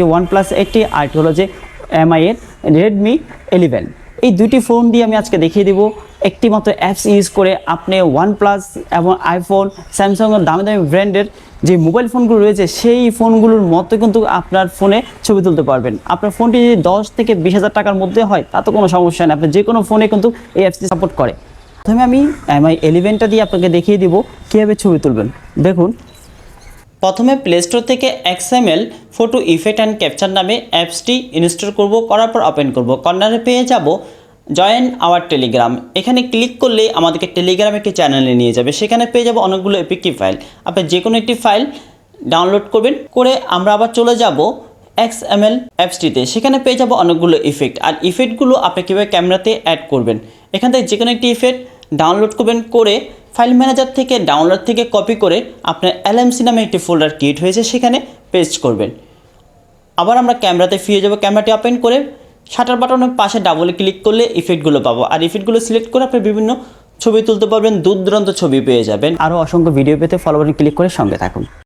একটি one plus eighty আর একটি হলো যে এমআই এর রেডমি এলিভেন এই দুটি ফোন দিয়ে আমি আজকে দেখিয়ে দিব একটি মাত্র অ্যাপস ইউজ করে আপনি ওয়ান প্লাস এবং আইফোন স্যামসাংয়ের দামি দামি ব্র্যান্ডের যে মোবাইল ফোনগুলো রয়েছে, সেই ফোনগুলোর মতো কিন্তু আপনার ফোনে ছবি তুলতে পারবেন। আপনার ফোনটি যদি দশ থেকে বিশ হাজার টাকার মধ্যে হয় তাতে কোনো সমস্যা নেই। আপনার যে কোনো ফোনে কিন্তু এই অ্যাপসটি সাপোর্ট করে। প্রথমে আমি এমআই এলিভেনটা দিয়ে আপনাকে দেখিয়ে দিব, কীভাবে ছবি তুলবেন। দেখুন প্রথমে প্লে স্টোর থেকে XML photo effect and capture নামে অ্যাপসটি ইনস্টল করব, করার পর ওপেন করব। কর্নারে পেয়ে যাব জয়েন আওয়ার টেলিগ্রাম এখানে ক্লিক করলে আমাদেরকে টেলিগ্রাম একটি চ্যানেলে নিয়ে যাবে। সেখানে পেয়ে যাব অনেকগুলো এপিকি ফাইল আপনি যে কোনো একটি ফাইল ডাউনলোড করবেন, করে আমরা আবার চলে যাব এক্সএমএল অ্যাপসটিতে সেখানে পেয়ে যাব অনেকগুলো ইফেক্ট আর ইফেক্টগুলো আপনি কীভাবে ক্যামেরাতে অ্যাড করবেন? এখান থেকে যে কোনো একটি ইফেক্ট ডাউনলোড করবেন, করে ফাইল ম্যানেজার থেকে ডাউনলোড থেকে কপি করে আপনার এলএমসি নামে একটি ফোল্ডার ক্রিয়েট হয়েছে, সেখানে পেস্ট করবেন। আবার আমরা ক্যামেরাতে ফিরে যাব, ক্যামেরাটি ওপেন করে শাটার বাটনের পাশে ডাবল ক্লিক করলে ইফেক্টগুলো পাবো। আর ইফেক্টগুলো সিলেক্ট করে আপনি বিভিন্ন ছবি তুলতে পারবেন, দূর দূরান্ত ছবি পেয়ে যাবেন। আরও অসংখ্য ভিডিও পেতে ফলো বাটন ক্লিক করে সঙ্গে থাকুন।